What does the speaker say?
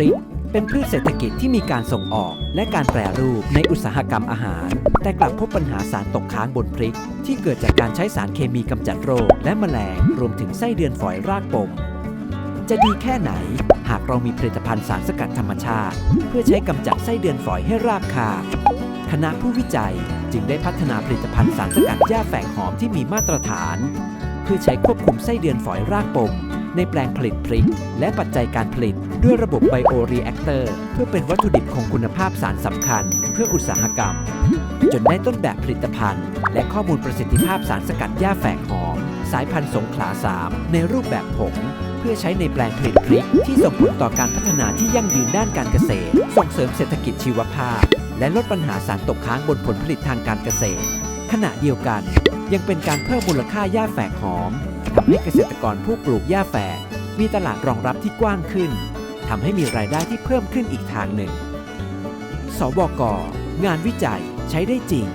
ริก เป็นพืชเศรษฐกิจที่มีการส่งออกและการแปรรูปในอุตสาหกรรมอาหาร แต่กลับพบปัญหาสารตกค้างบนพริก ที่เกิดจากการใช้สารเคมีกำจัดโรคและแมลงรวมถึงไส้เดือนฝอยรากปมจะดีแค่ไหน หากเรามีผลิตภัณฑ์สารสกัดธรรมชาติ เพื่อใช้กำจัดไส้เดือนฝอยให้ราบคาคณะผู้วิจัยจึงได้พัฒนาผลิตภัณฑ์สารสกัดหญ้าแฝกหอมที่มีมาตรฐาน เพื่อใช้ควบคุมไส้เดือนฝอยรากปม ในแปลงผลิตพริก และปัจจัยการผลิต ด้วยระบบไบโอรีแอคเตอร์เพื่อเป็นวัตถุดิบคงคุณภาพสารสำคัญ เพื่ออุตสาหกรรม จนได้ต้นแบบผลิตภัณฑ์ และข้อมูลประสิทธิภาพสารสกัดหญ้าแฝกหอม สายพันธุ์สงขลา 3 ในรูปแบบผงเพื่อใช้ในแปลงผลิตพริก ที่ส่งผลต่อการพัฒนาที่ยั่งยืนด้านการเกษตร ส่งเสริมเศรษฐกิจชีวภาพ และลดปัญหาสารตกค้างบนผลผลิตทางการเกษตร ขณะเดียวกันยังเป็นการเพิ่มมูลค่าหญ้าแฝกหอม ทำให้เกษตรกรผู้ปลูกหญ้าแฝกมีตลาดรองรับที่กว้างขึ้นทำให้มีรายได้ที่เพิ่มขึ้นอีกทางหนึ่ง สบก งานวิจัยใช้ได้จริง